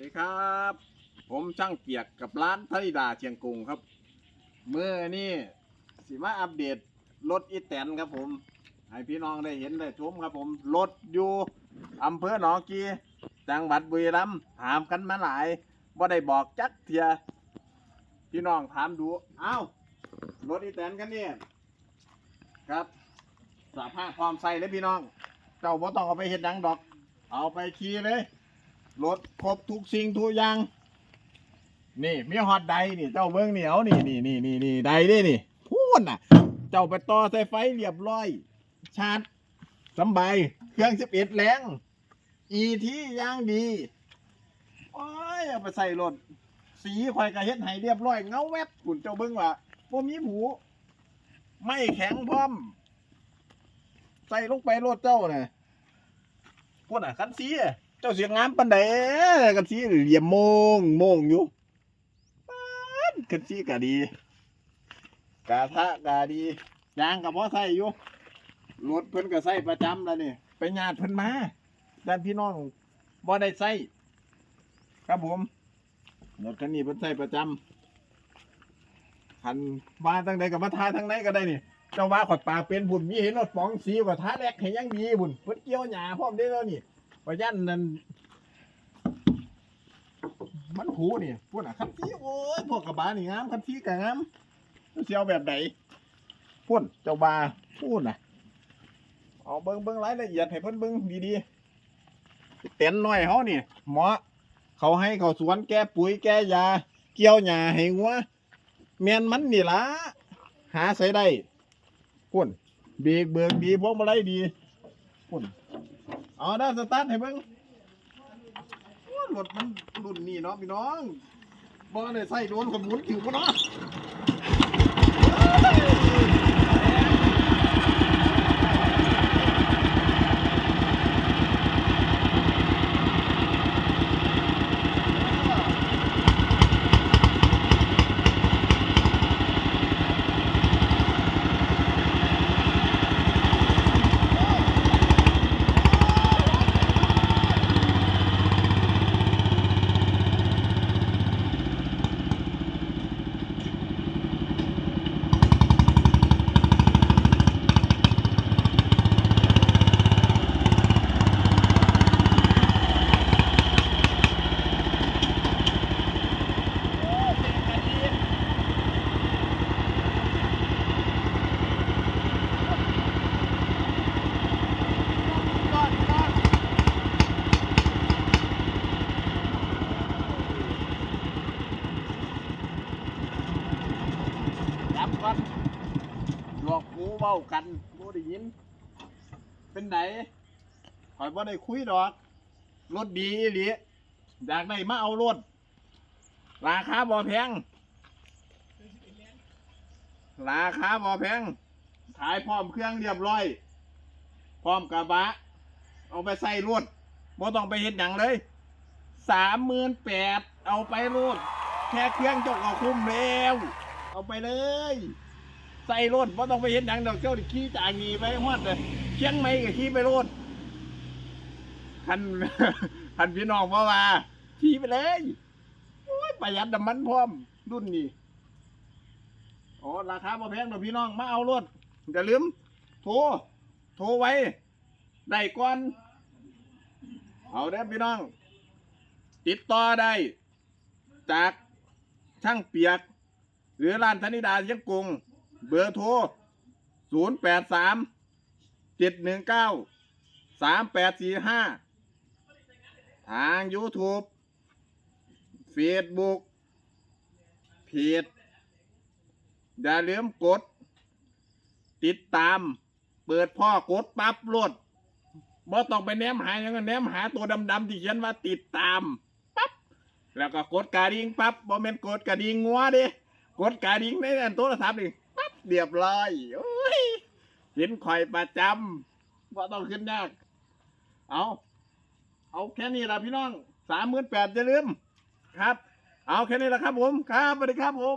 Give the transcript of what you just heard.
ดีครับ ผมช่างเกียกกับร้านธนิดาเชียงกรุงครับเมื่อนี่สิมาอัปเดตรถอีแตนครับผมให้พี่น้องได้เห็นได้ชมครับผมรถอยู่อำเภอหนองกีจังหวัดบุรีรัมย์ถามกันมาหลายว่าได้บอกจักเทียพี่น้องถามดูเอ้ารถอีแตนกันนี่ครับสาภาพความใส่เลยพี่น้อง เจ้าบ่ต้องเอาไปเฮ็ดหยังดอก เอาไปขี่เลย รถครบทุกสิ่งทุกอย่าง นี่มีฮอตไดนี่ เจ้าเบิ้งเหนียวนี่นี่นี่นี่นี่ไดเด้นี่พูดน่ะ เจ้าไปต่อสายไฟเรียบร้อย ชาร์จสบายเครื่องสิบเอ็ดแรงอีที่ย่างดีโอ้ยเอาไปใส่รถสีข่อยกระเฮ็ดให้เรียบร้อยเงาแวบคุณเจ้าเบิ้งว่าบ่มีผูไม่แข็งพร้อม ใส่ลงไปรถเจ้าน่ะพวกน่ะคันสีอะ เจ้าเสียงงามปันใดคันสีเหลี่ยมโมงโมงอยู่ป๊าดคันสีก็ดีกาทะก็ดียางกับพ่อใส่อยู่รถเพิ่นก็ใส่ประจำแล้วนี่ไปญาติเพิ่นมาด้านพี่น้องบ่ได้ใส่ครับผมรถคันนี้เพิ่นใส่ประจำคันมาทางใดกับมาทาทางไหนก็ได้นี่เจ้าว่าขอดปากเป็นบุญมีเห็นรถป๋องสีกว่าท้าแรกให้ยังดีบุญเพิ่นเกี่ยวหญ้าพร้อมได้แล้วนี่ ประยันนั่นมันผูนี่พวกน่ะคันที่โอ้ยพวกกระบะนี่งามคันที่ก็งามเสียวแบบไหนพุ่นเจ้าบาพูดน่ะเอาเบิ่งเบิ่งรายละเอียดให้เพิ่นเบิ่งดีๆเต็นน้อยเฮานี่หมาะเขาให้เขาสวนแก้ปุ๋ยแก้ยา เกี่ยวหญ้าให้งัวแม่นมันนี่ล่ะหาใส่ได้พุ่นเบรกเบิกดีพวกมาลัยดีพุ่น เอาด้านสตาร์ทให้เบิ่งโอ้รถมันรุ่นนี้เนาะพี่น้องบ่ได้ใส่โดนขมุนขิวบ่เนาะ เว้ากันบ่ได้ยิน เป็นไหนข่อยบ่ได้คุยดอก รถดีอีหลีอยากได้มาเอารถ ราคาบ่แพง ราคาบ่แพงขายพร้อมเครื่องเรียบร้อย พร้อมกระบะ เอาไปใส่รถบ่ต้องไปเฮ็ดหยังเลยสามหมื่นแปดเอาไปรถแค่เครื่องจกเอาคุ้มแล้ว เอาไปเลย ใส่รถบ่ต้องไปเฮ็นดังดอกเจ้าขี่จากนีไปฮอดเลยเชียงใหม่ก็ขี่ไปรถคันคันพี่น้องว่าว่าขี่ไปเลยโอ้ยประหยัดน้ำมันพร้อมรุ่นนี้โอ้ราคาบ่แพงดอกพี่น้องมาเอารถอย่าลืมโทรโทรไว้ได้ก่อนเอาเด้พี่น้อง ติดต่อได้ จากช่างเปียก หรือร้านธนิดาเชียงกง เบอร์โทร 0 8 3 7 1 9 3 8 4 5 ทาง YouTube Facebook เพจอย่าลืมกด ติดตาม เปิดพ่อกดปั๊บโหลดบ่ต้องไปแนมหาอย่างนั้นแนมหาตัวดำๆที่เขียนว่าติดตามปั๊บแล้วก็กดกระดิ่งปั๊บบ่แม่นกดกระดิ่งงัวเดิกดกระดิ่งในอันโทรศัพท์นี่ เรียบร้อยโอ้ยเห็นข่อยประจำบ่ต้องขึ้นยาก เอาเอาแค่นี้ละพี่น้องสามหมื่นแปดอย่าลืมครับ เอาแค่นี้ละครับผม ครับสวัสดีครับผม